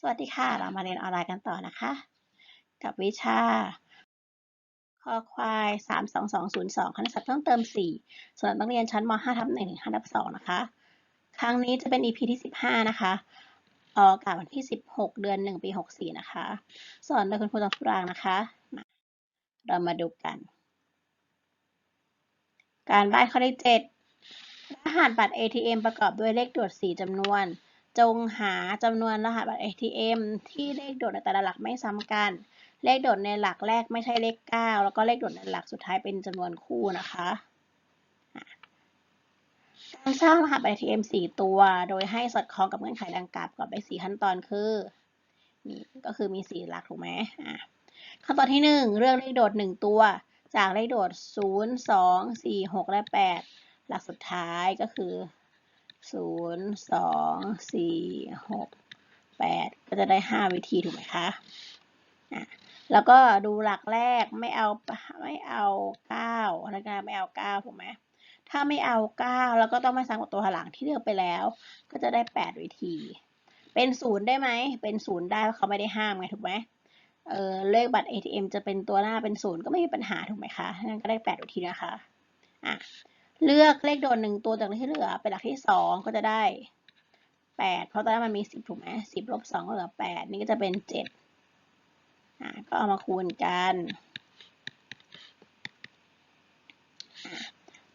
สวัสดีค่ะ เรามาเรียนออนไลน์กันต่อนะคะ กับวิชาคอควาย 32202 คณิตศาสตร์เพิ่มเติม 4สำหรับนักเรียนชั้นม 5 ทับ1ถึง5ทับ2นะคะ ครั้งนี้จะเป็น EP ที่ 15 นะคะ ออกอากาศวันที่ 16 เดือน 1 ปี 64 นะคะ สอนโดยคุณครูจอมพรางนะคะมาเรามาดูกัน การบ้านข้อที่ 7 รหัสบัตร ATM ประกอบด้วยเลขโดด4จำนวน จงหาจำนวนรหัสบัตร ATM ที่เลขโดดในแต่ละหลักไม่ซ้ำกัน เลขโดดในหลักแรกไม่ใช่เลข 9 แล้วก็เลขโดดในหลักสุดท้ายเป็นจำนวนคู่นะคะการสร้างรหัสบัตร ATM 4 ตัว โดยให้สอดคล้องกับเงื่อนไขดังกล่าวกอบไป4ขั้นตอนคือนี่ก็คือมี 4 หลักถูกไหมอะขั้นตอนที่ 1เลือกเลขโดด 1 ตัว จากเลขโดด 0 2 4 6 และ 8 หลักสุดท้ายก็คือ ศูนย์สองสี่หกแปดก็จะได้ห้าวิธีถูกไหมคะอะแล้วก็ดูหลักแรกไม่เอาไม่เอาเก้าแล้วก็ไม่เอาเก้าถูกไหมถ้าไม่เอาเก้าแล้วก็ต้องมาซ้ำกับตัวหลังที่เลือกไปแล้ว ก็จะได้แปดวิธี เป็นศูนย์ได้ไหมเป็นศูนย์ได้เพราะเขาไม่ได้ห้ามไงถูกไหมเออเลขบัตร ATM จะเป็นตัวหน้าเป็นศูนย์ก็ไม่มีปัญหาถูกไหมคะงั้นก็ได้แปดวิธีนะคะอะ เลือกเลขโดดหนึ่งตัวจากที่เหลือเป็นหลักที่สองก็จะได้แปดเพราะตอนแรกมันมีสิบถูกไหมสิบลบสองก็เหลือแปดนี่ก็จะเป็นเจ็ดอ่าก็เอามาคูณกัน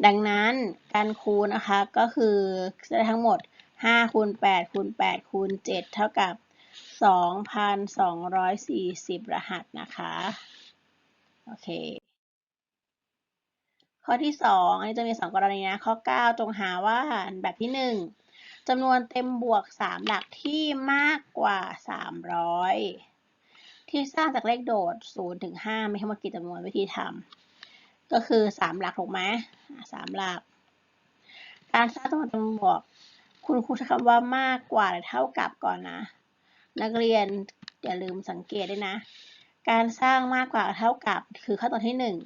ดังนั้นการคูณนะคะก็คือจะได้ทั้งหมดห้าคูณแปดคูณแปดคูณเจ็ดเท่ากับสองพันสองร้อยสี่สิบรหัสนะคะ โอเค ข้อที่สองอันนี้จะมีสองกรณีนะ ข้อเก้าจงหาว่าแบบที่หนึ่งจำนวนเต็มบวกสามหลักที่มากกว่าสามร้อยที่สร้างจากเลขโดดศูนย์ถึงห้ามีทั้งหมดกี่จำนวนวิธีทำก็คือสามหลักถูกไหมสามหลัก การสร้างจำนวนเต็มบวก คุณครูใช้คำว่ามากกว่าหรือเท่ากับก่อนนะ นักเรียนอย่าลืมสังเกตด้วยนะ การสร้างมากกว่าเท่ากับคือขั้นตอนที่หนึ่ง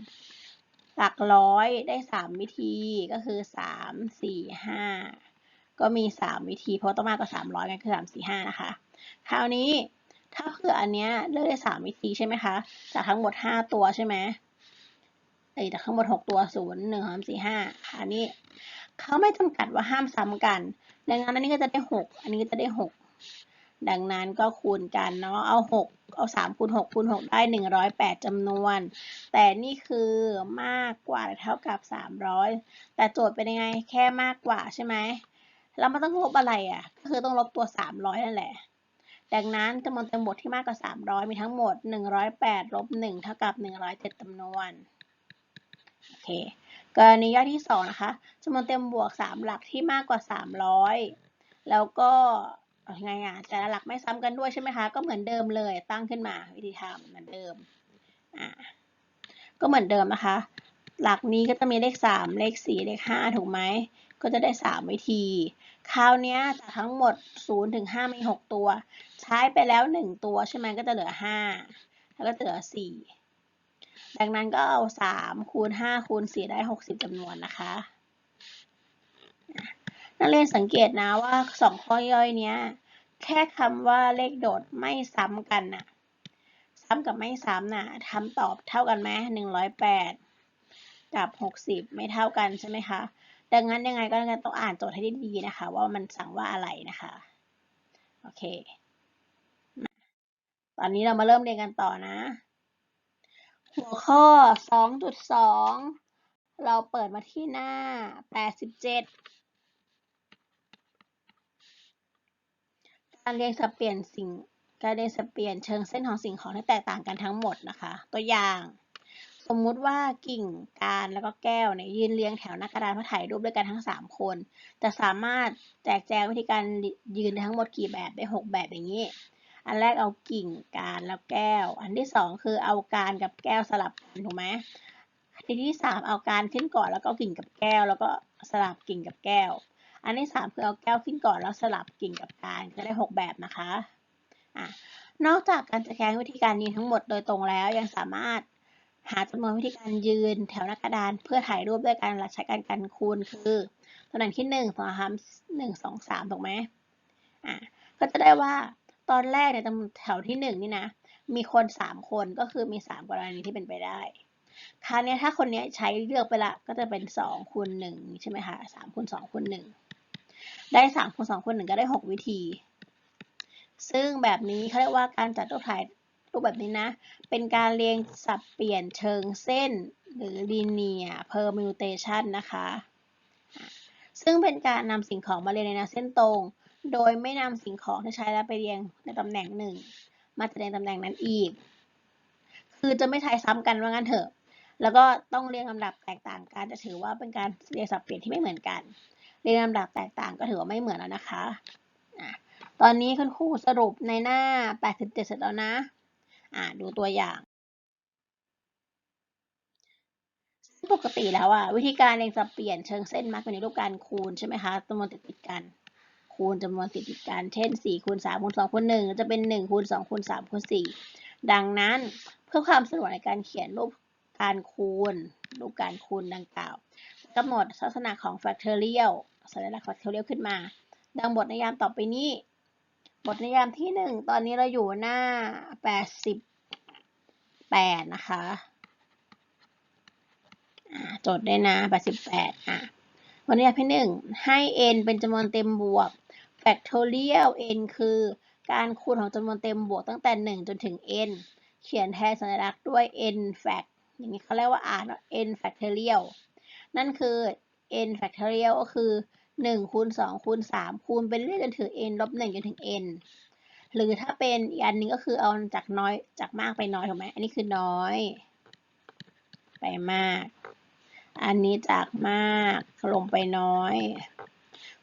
หลักร้อยได้สามวิธีก็คือสามสี่ห้าก็มีสามวิธีเพราะต้องมากกว่าสามร้อยกันคือสามสี่ห้านะคะ คราวนี้ถ้าเผื่ออันเนี้ยเลือกได้สามวิธีใช่ไหมคะจากทั้งหมดห้าตัวใช่ไหมไอ้จากทั้งหมดหกตัวศูนย์หนึ่งสามสี่ห้าอันนี้เขาไม่จำกัดว่าห้ามซ้ำกัน ดังนั้นอันนี้ก็จะได้หกอันนี้ก็จะได้หกดังนั้นก็คูณกันเนาะเอาหก เอาสามคูณหกคูณหกได้หนึ่งร้อยแปดจำนวน แต่นี่คือมากกว่าหรือเท่ากับสามร้อยแต่โจทย์เป็นยังไงแค่มากกว่าใช่ไหมแล้วมันต้องลบอะไรอะก็คือต้องลบตัวสามร้อยนั่นแหละ ดังนั้นจำนวนเต็มบทที่มากกว่าสามร้อยมีทั้งหมดหนึ่งร้อยแปดลบหนึ่งเท่ากับหนึ่งร้อยเจ็ดจำนวนโอเคกรณีย่อที่สองนะคะจำนวนเต็มบวกสามหลักที่มากกว่าสามร้อยแล้วก็ ไงอะแต่ละหลักไม่ซ้ำกันด้วยใช่ไหมคะ ก็เหมือนเดิมเลยตั้งขึ้นมา วิธีทำเหมือนเดิมอ่าก็เหมือนเดิมนะคะ หลักนี้ก็จะมีเลขสามเลขสี่เลขห้าถูกไหม ก็จะได้สามวิธี คราวนี้จากทั้งหมดศูนย์ถึงห้ามีหกตัว ใช้ไปแล้วหนึ่งตัวใช่ไหมก็จะเหลือห้าแล้วก็เหลือสี่ดังนั้นก็เอาสามคูณห้าคูณสี่ได้หกสิบจำนวนนะคะ นักเรียนสังเกตนะว่าสองข้อย่อยเนี้ย แค่คำว่าเลขโดดไม่ซ้ำกันนะ่ะ ซ้ำกับไม่ซ้ำนะ่ะทำตอบเท่ากันไหมหนึ่งร้อยแปดกับหกสิบไม่เท่ากันใช่ไหมคะ ดังนั้นยังไงก็ต้องอ่านโจทย์ให้ดีนะคะ ว่ามันสั่งว่าอะไรนะคะ โอเค ตอนนี้เรามาเริ่มเรียนกันต่อนะ หัวข้อสองจุดสองเราเปิดมาที่หน้าแปดสิบเจ็ด การเรียงสับเปลี่ยนสิ่ง การเรียงสับเปลี่ยนเชิงเส้นของสิ่งของที่แตกต่างกันทั้งหมดนะคะ ตัวอย่าง สมมุติว่ากิ่งการแล้วก็แก้วเนี่ยยืนเรียงแถวหน้ากระดานเพื่อถ่ายรูปด้วยกันทั้ง 3 คนจะสามารถแจกแจงวิธีการยืนทั้งหมดกี่แบบได้ 6 แบบอย่างนี้ อันแรกเอากิ่งการแล้วแก้ว อันที่ 2 คือเอาการกับแก้วสลับกันถูกไหมทีที่ 3 เอาการขึ้นก่อนแล้วก็กิ่งกับแก้ว แล้วก็สลับกิ่งกับแก้ว อันที่สามคือเอาแก้วขึ้นก่อนแล้วสลับกิ่งกับการจะได้หกแบบนะคะอะนอกจากการจะแสดงวิธีการยืนทั้งหมดโดยตรงแล้วยังสามารถหาจำนวนวิธีการยืนแถวหน้ากระดาน เพื่อถ่ายรูปด้วยการใช้การกันคูณคือตำแหน่งที่หนึ่งสองสามหนึ่งสองสามถูกไหมอะก็จะได้ว่าตอนแรกเนี่ยแถวที่หนึ่งนี่นะ มีคนสามคนก็คือมีสามกรณีที่เป็นไปได้คราวนี้ถ้าคนนี้ใช้เลือกไปละก็จะเป็นสองคูณหนึ่งใช่ไหมคะสามคูณสองคูณหนึ่ง ได้สามคูณสองคูณหนึ่งก็ได้หกวิธี ซึ่งแบบนี้เขาเรียกว่าการจัดรูปถ่ายรูปแบบนี้นะ เป็นการเรียงสับเปลี่ยนเชิงเส้น หรือ linear permutation นะคะ ซึ่งเป็นการนำสิ่งของมาเรียงในแนวเส้นตรง โดยไม่นำสิ่งของที่ใช้แล้วไปเรียงในตำแหน่งหนึ่ง มาแสดงตำแหน่งนั้นอีก คือจะไม่ใช้ซ้ำกันว่างั้นเถอะ แล้วก็ต้องเรียงลำดับแตกต่างกันจะถือว่าเป็นการเรียงสับเปลี่ยนที่ไม่เหมือนกัน เรียงลำดับแตกต่างก็ถือว่าไม่เหมือนแล้วนะคะตอนนี้คุณครูสรุปในหน้า 87 เสร็จแล้วนะ อ่าดูตัวอย่าง ปกติแล้วอะวิธีการเรียงสับเปลี่ยนเชิงเส้นมักเป็นในรูปการคูณใช่ไหมคะจำนวนติดติดกัน คูณจำนวนติดติดกัน เช่น 4 คูณ 3 คูณ 2 คูณ 1 จะเป็น 1 คูณ 2 คูณ 3 คูณ 4 ดังนั้นเพื่อความสะดวกในการเขียนรูปการคูณ รูปการคูณดังกล่าวกำหนดลักษณะของ factorial สัญลักษณ์ factorial ขึ้นมา ดังบทนิยามต่อไปนี้ บทนิยามที่1ตอนนี้เราอยู่หน้า88นะคะจดได้นะ88อะวันนี้พี่หนึ่งให้ n เป็นจำนวนเต็มบวก factorial n คือการคูณของจำนวนเต็มบวกตั้งแต่ 1 จนถึง n เขียนแทนสัญลักษณ์ด้วย n fact อย่างนี้เขาเรียกว่าอ่าน n factorial นั่นคือ n factorial ก็คือ 1 คูณ 2 คูณ 3 คูณไปเรื่อยจนถึง n ลบ 1 จนถึง n หรือถ้าเป็นอีกอันนึงก็คือเอาจากน้อยจากมากไปน้อยถูกไหมอันนี้คือน้อย ไปมาก อันนี้จากมากลงไปน้อย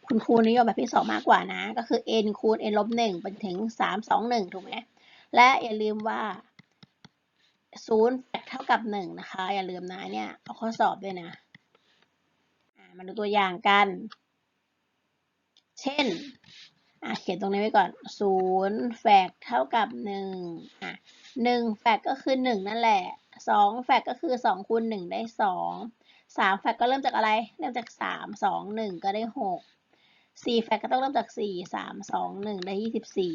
คุณครูนิยมแบบที่สองมากกว่านะ ก็คือ n คูณ n ลบหนึ่งเป็นถึงสามสองหนึ่งถูกไหมและอย่าลืมว่าศูนย์แฟกเท่ากับหนึ่งนะคะ อย่าลืมนะเนี่ยเอาข้อสอบด้วยนะ มาดูตัวอย่างกัน เช่นเขียนตรงนี้ไว้ก่อนศูนย์แฟกเท่ากับหนึ่งอะหนึ่งแฟกก็คือหนึ่งนั่นแหละสองแฟกก็คือสองคูณหนึ่งได้สองสามแฟกก็เริ่มจากอะไร เริ่มจากสามสองหนึ่งก็ได้หกสี่แฟกก็ต้องเริ่มจากสี่สามสองหนึ่งได้ยี่สิบสี่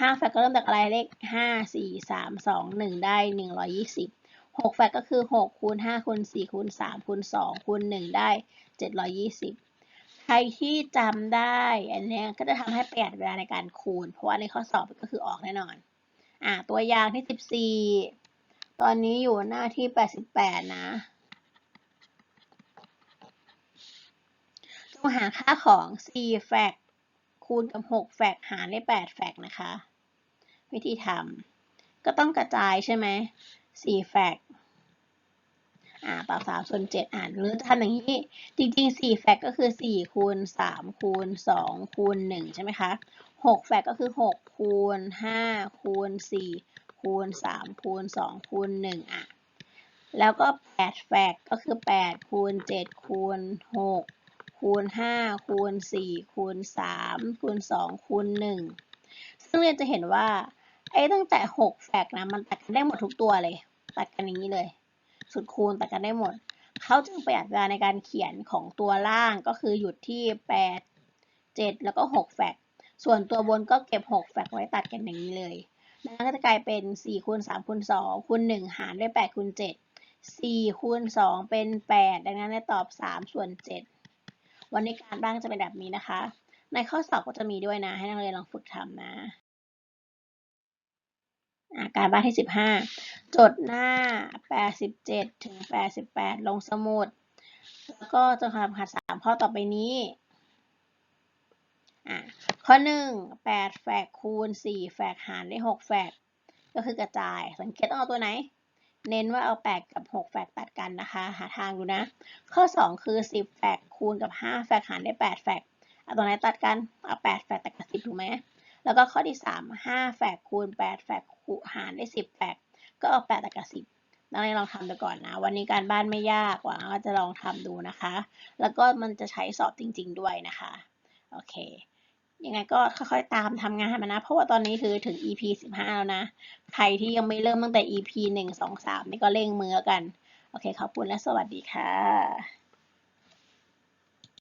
ห้าแฟกก็เริ่มจากอะไรเลขห้าสี่สามสองหนึ่งได้หนึ่งร้อยยี่สิบ หกแฟกก็คือหกคูณห้าคูณสี่คูณสามคูณสองคูณหนึ่งได้เจ็ดร้อยยี่สิบใครที่จำได้ อันนี้ก็จะทำให้ประหยัดเวลาในการคูณ เพราะว่าในข้อสอบก็คือออกแน่นอน อ่าตัวอย่างที่สิบสี่ตอนนี้อยู่หน้าที่แปดสิบแปดนะจงหาค่าของ4แฟกคูณกับ6แฟกหารได้8แฟกนะคะ วิธีทำก็ต้องกระจายใช่ไหม 4แฟกอ่าต่อ3ส่วน7อ่านหรือทำอย่างนี้ จริงๆ4แฟกก็คือ4คูณ3คูณ2คูณ1ใช่ไหมคะ6แฟกก็คือ6คูณ5คูณ4คูณ3คูณ2คูณ1อะ แล้วก็8แฟกก็คือ8คูณ7คูณ6คูณ5คูณ4คูณ3คูณ2คูณ1ซึ่งเรียนจะเห็นว่าไอ้ตั้งแต่6แฟกนะมันตัดกันได้หมดทุกตัวเลย ตัดกันอย่างนี้เลยสุดคูณตัดกันได้หมด เขาจึงประหยัดเวลาในการเขียนของตัวล่างก็คือหยุดที่ 8 7 แล้วก็ 6 แฟกส่วนตัวบนก็เก็บ 6 แฟกไว้ตัดกันอย่างนี้เลยดังนั้นก็จะกลายเป็น4คูณ3คูณ2คูณ1หารด้วย8คูณ7 4คูณ2เป็น 8 ดังนั้นได้ตอบ 3 ส่วน 7 วันนี้การบ้านจะเป็นแบบนี้นะคะ ในข้อสอบก็จะมีด้วยนะ ให้นักเรียนลองฝึกทำนะ การบ้านที่ 15 จดหน้า 87 ถึง 88 ลงสมุด แล้วก็จะทำขัด3ข้อต่อไปนี้ข้อ 1 8แฝกคูณ 4แฝกหารได้ 6แฝกก็คือกระจาย สังเกตต้องเอาตัวไหน เน้นว่าเอา 8 กับ 6 แฟกตัดกันนะคะ หาทางดูนะ ข้อ 2 คือ 10 แฟกคูณกับ 5 แฟกหารได้ 8 แฟกเอาตรงไหนตัดกัน เอา 8 แฟกตัดกับ 10 ถูกไหม แล้วก็ข้อที่ 3 5 แฟกคูณ 8 แฟกุหารได้10แฟกก็เอา8ตัดกับ10นักเรียนลองทำดูก่อนนะ วันนี้การบ้านไม่ยากหวังว่าจะลองทำดูนะคะ แล้วก็มันจะใช้สอบจริง ๆ ด้วยนะคะ โอเค ยังไงก็ค่อยๆตามทำงานมานะ เพราะว่าตอนนี้คือถึง EP 15 แล้วนะ ใครที่ยังไม่เริ่มตั้งแต่ EP 1 2 3 นี่ก็เร่งมือกัน โอเค ขอบคุณและสวัสดีค่ะ